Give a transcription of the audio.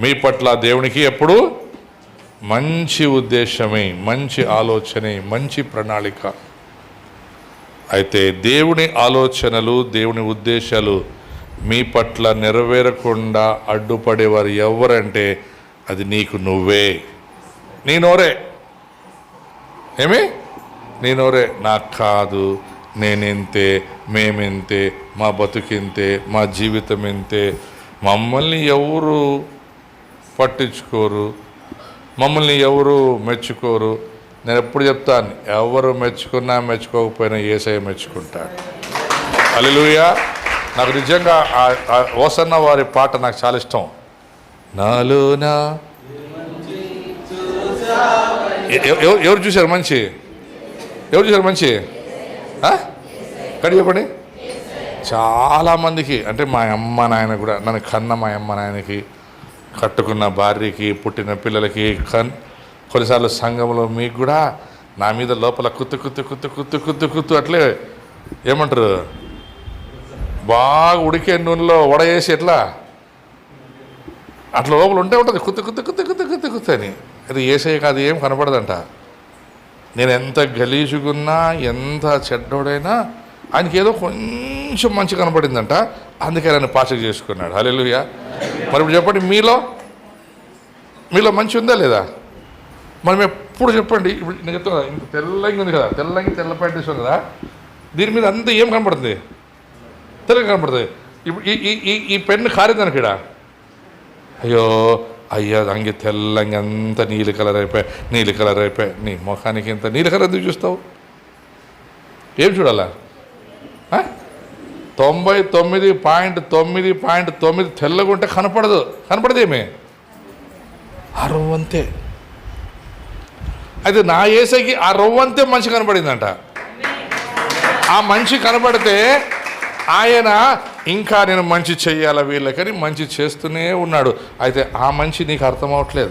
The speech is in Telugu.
మీ పట్ల దేవునికి ఎప్పుడు మంచి ఉద్దేశమే మంచి ఆలోచనే మంచి ప్రణాళిక. అయితే దేవుని ఆలోచనలు దేవుని ఉద్దేశాలు మీ పట్ల నెరవేరకుండా అడ్డుపడేవారు ఎవరంటే అది నీకు నువ్వే. నీ నోరే. ఏమి? నీ నోరే. నాకు కాదు నేనింతే మేమింతే మా బతుకింతే మా జీవితం ఇంతే మమ్మల్ని ఎవరు పట్టించుకోరు. మమ్మల్ని ఎవరు మెచ్చుకోరు? నేను ఎప్పుడు చెప్తాను ఎవరు మెచ్చుకున్నా మెచ్చుకోకపోయినా ఏసఐ మెచ్చుకుంటాడు. అలెలుయా నాకు నిజంగా ఓసన్న వారి పాట నాకు చాలా ఇష్టం. నాలోనా ఎవరు చూశారు మంచి? ఎవరు చూశారు మంచి? కడి చెప్పండి. చాలామందికి అంటే మా అమ్మ నాయన కూడా నన్ను కన్న మా అమ్మ నాయనకి కట్టుకున్న భార్యకి పుట్టిన పిల్లలకి కన్ కొన్నిసార్లు సంఘంలో మీకు కూడా నా మీద లోపల కుత్తు కుత్తు కుత్తు కుత్తు కుత్తు కుత్తు అట్లే ఏమంటారు? బాగా ఉడికే నూనెలో వడ వేసి ఎట్లా? అట్లా లోపల ఉంటే ఉంటుంది. కుత్తు కుత్తు కుత్తు కుత్తు కుత్తు కుత్తు అని. అది ఏసే కాదు ఏం కనపడదంట. నేను ఎంత గలీజుకున్నా ఎంత చెడ్డోడైనా ఆయనకి ఏదో కొంచెం మంచి కనపడిందంట. అందుకే ఆయన పాచక చేసుకున్నాడు. హలో మరి ఇప్పుడు చెప్పండి మీలో మీలో మంచి ఉందా లేదా? మనం ఎప్పుడు చెప్పండి ఇప్పుడు నేను చెప్తాను ఇంత తెల్లంగి ఉంది కదా తెల్లంగి తెల్ల ప్యాంట్ వేసాం కదా దీని మీద అంత ఏం కనపడుతుంది? తెల్లగా కనపడుతుంది. ఇప్పుడు ఈ ఈ ఈ ఈ పెన్ను కారింది ఇక్కడ. అయ్యో అయ్యో అంగి తెల్లంగి అంత నీలి కలర్ అయిపోయి నీలి కలర్ అయిపోయి నీ ముఖానికి ఇంత నీలి కలర్ ఎందుకు చూస్తావు? ఏం చూడాలా? తొంభై తొమ్మిది పాయింట్ తొమ్మిది పాయింట్ తొమ్మిది తెల్లగుంటే కనపడదు. కనపడదేమి? ఆ రవ్వంతే అయితే నా ఏసైకి ఆ రవ్వంతే మంచి కనపడిందంట. ఆ మంచి కనపడితే ఆయన ఇంకా నేను మంచి చెయ్యాల వీళ్ళకని మంచి చేస్తూనే ఉన్నాడు. అయితే ఆ మంచి నీకు అర్థం అవట్లేదు.